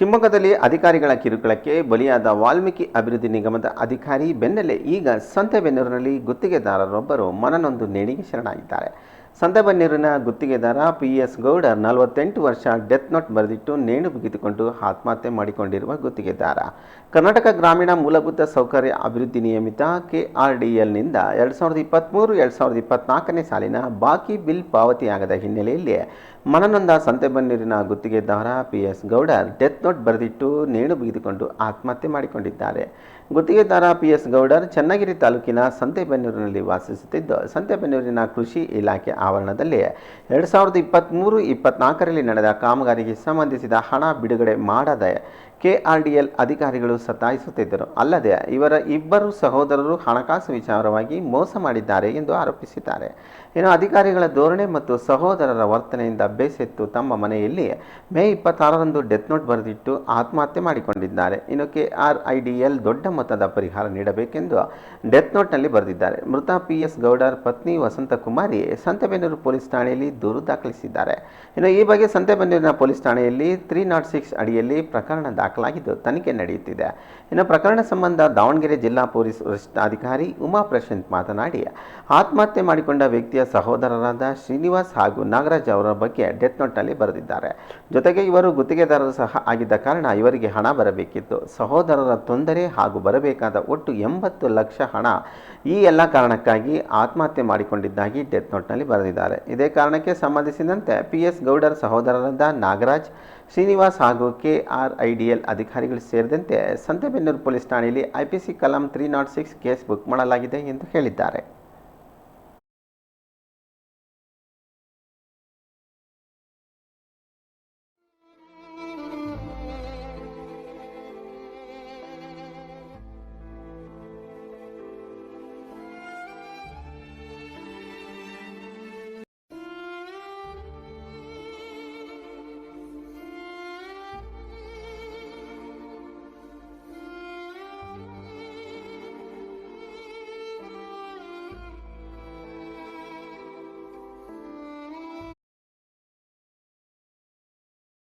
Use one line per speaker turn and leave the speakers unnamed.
ಶಿವಮೊಗ್ಗದಲ್ಲಿ ಅಧಿಕಾರಿಗಳ ಕಿರುಕುಳಕ್ಕೆ ಬಲಿಯಾದ ವಾಲ್ಮೀಕಿ ಅಭಿವೃದ್ಧಿ ನಿಗಮದ ಅಧಿಕಾರಿ ಬೆನ್ನಲ್ಲೇ ಈಗ ಸಂತೆಬೆನ್ನೂರಿನಲ್ಲಿ ಗುತ್ತಿಗೆದಾರರೊಬ್ಬರು ಮನನೊಂದು ನೇಣಿಗೆ ಶರಣಾಗಿದ್ದಾರೆ. ಸಂತೆಬೆನ್ನೂರಿನ ಗುತ್ತಿಗೆದಾರ ಪಿ ಎಸ್ ಗೌಡರ್ ನಲವತ್ತೆಂಟು ವರ್ಷ ಡೆತ್ ನೋಟ್ ಬರೆದಿಟ್ಟು ನೇಣು ಬಿಗಿದುಕೊಂಡು ಆತ್ಮಹತ್ಯೆ ಮಾಡಿಕೊಂಡಿರುವ ಗುತ್ತಿಗೆದಾರ ಕರ್ನಾಟಕ ಗ್ರಾಮೀಣ ಮೂಲಭೂತ ಸೌಕರ್ಯ ಅಭಿವೃದ್ಧಿ ನಿಯಮಿತ ಕೆಆರ್ಡಿಎಲ್ನಿಂದ ಎರಡು ಸಾವಿರದ ಇಪ್ಪತ್ತ್ಮೂರು ಎರಡು ಸಾವಿರದ ಇಪ್ಪತ್ತ್ನಾಲ್ಕನೇ ಸಾಲಿನ ಬಾಕಿ ಬಿಲ್ ಪಾವತಿಯಾಗದ ಹಿನ್ನೆಲೆಯಲ್ಲಿ ಮನನೊಂದ ಸಂತೆಬನ್ನೀರಿನ ಗುತ್ತಿಗೆದಾರ P S Gowder death note ಬರೆದಿಟ್ಟು ನೇಣು ಬಿಗಿದುಕೊಂಡು ಆತ್ಮಹತ್ಯೆ ಮಾಡಿಕೊಂಡಿದ್ದಾರೆ. ಗುತ್ತಿಗೆದಾರ ಪಿ ಎಸ್ ಗೌಡರ್ ಚನ್ನಗಿರಿ ತಾಲೂಕಿನ ಸಂತೆಬೆನ್ನೂರಿನಲ್ಲಿ ವಾಸಿಸುತ್ತಿದ್ದು ಸಂತೆಬೆನ್ನೂರಿನ ಕೃಷಿ ಇಲಾಖೆ ಆವರಣದಲ್ಲಿ ಎರಡು ಸಾವಿರದ ಇಪ್ಪತ್ತ್ಮೂರು ಇಪ್ಪತ್ನಾಲ್ಕರಲ್ಲಿ ನಡೆದ ಕಾಮಗಾರಿಗೆ ಸಂಬಂಧಿಸಿದ ಹಣ ಬಿಡುಗಡೆ ಮಾಡದೆ ಕೆ ಆರ್ ಡಿ ಎಲ್ ಅಧಿಕಾರಿಗಳು ಸತಾಯಿಸುತ್ತಿದ್ದರು. ಅಲ್ಲದೆ ಇವರ ಇಬ್ಬರು ಸಹೋದರರು ಹಣಕಾಸು ವಿಚಾರವಾಗಿ ಮೋಸ ಮಾಡಿದ್ದಾರೆ ಎಂದು ಆರೋಪಿಸಿದ್ದಾರೆ. ಇನ್ನು ಅಧಿಕಾರಿಗಳ ಧೋರಣೆ ಮತ್ತು ಸಹೋದರರ ವರ್ತನೆಯಿಂದ ಬೇಸೆತ್ತು ತಮ್ಮ ಮನೆಯಲ್ಲಿ ಮೇ ಇಪ್ಪತ್ತಾರರಂದು ಡೆತ್ ನೋಟ್ ಬರೆದಿಟ್ಟು ಆತ್ಮಹತ್ಯೆ ಮಾಡಿಕೊಂಡಿದ್ದಾರೆ. ಇನ್ನು K R I D L ದೊಡ್ಡ ಮೊತ್ತದ ಪರಿಹಾರ ನೀಡಬೇಕೆಂದು ಡೆತ್ ನೋಟ್ನಲ್ಲಿ ಬರೆದಿದ್ದಾರೆ. ಮೃತ ಪಿ ಎಸ್ ಗೌಡರ್ ಪತ್ನಿ ವಸಂತಕುಮಾರಿ ಸಂತೆಬೆನ್ನೂರು ಪೊಲೀಸ್ ಠಾಣೆಯಲ್ಲಿ ದೂರು ದಾಖಲಿಸಿದ್ದಾರೆ. ಇನ್ನು ಈ ಬಗ್ಗೆ ಸಂತೆಬೆನ್ನೂರಿನ ಪೊಲೀಸ್ ಠಾಣೆಯಲ್ಲಿ ತ್ರೀ ನಾಟ್ ಸಿಕ್ಸ್ ಅಡಿಯಲ್ಲಿ ಪ್ರಕರಣ ದಾಖಲಾಗಿದ್ದು ತನಿಖೆ ನಡೆಯುತ್ತಿದೆ. ಇನ್ನು ಪ್ರಕರಣ ಸಂಬಂಧ ದಾವಣಗೆರೆ ಜಿಲ್ಲಾ ಪೊಲೀಸ್ ವರಿಷ್ಠಾಧಿಕಾರಿ ಉಮಾ ಪ್ರಶಾಂತ್ ಮಾತನಾಡಿ, ಆತ್ಮಹತ್ಯೆ ಮಾಡಿಕೊಂಡ ವ್ಯಕ್ತಿಯ ಸಹೋದರರಾದ ಶ್ರೀನಿವಾಸ್ ಹಾಗೂ ನಾಗರಾಜ್ ಅವರ ಬಗ್ಗೆ ಡೆತ್ ನೋಟ್ನಲ್ಲಿ ಬರೆದಿದ್ದಾರೆ. ಜೊತೆಗೆ ಇವರು ಗುತ್ತಿಗೆದಾರರು ಸಹ ಆಗಿದ್ದ ಕಾರಣ ಇವರಿಗೆ ಹಣ ಬರಬೇಕಿತ್ತು. ಸಹೋದರರ ತೊಂದರೆ ಹಾಗೂ ಬರಬೇಕಾದ ಒಟ್ಟು ಎಂಬತ್ತು ಲಕ್ಷ ಹಣ ಈ ಎಲ್ಲ ಕಾರಣಕ್ಕಾಗಿ ಆತ್ಮಹತ್ಯೆ ಮಾಡಿಕೊಂಡಿದ್ದಾಗಿ ಡೆತ್ ನೋಟ್ನಲ್ಲಿ ಬರೆದಿದ್ದಾರೆ. ಇದೇ ಕಾರಣಕ್ಕೆ ಸಂಬಂಧಿಸಿದಂತೆ ಪಿ ಎಸ್ ಗೌಡರ್ ಸಹೋದರರಾದ ನಾಗರಾಜ್, ಶ್ರೀನಿವಾಸ್ ಹಾಗೂ ಕೆ ಆರ್ ಐ ಎಲ್ ಅಧಿಕಾರಿಗಳು ಸೇರಿದಂತೆ ಸಂತೆಬೆನ್ನೂರು ಪೊಲೀಸ್ ಠಾಣೆಯಲ್ಲಿ ಐಪಿಸಿ ಕಲಂ three naught six case book ಮಾಡಲಾಗಿದೆ ಎಂದು ಹೇಳಿದ್ದಾರೆ.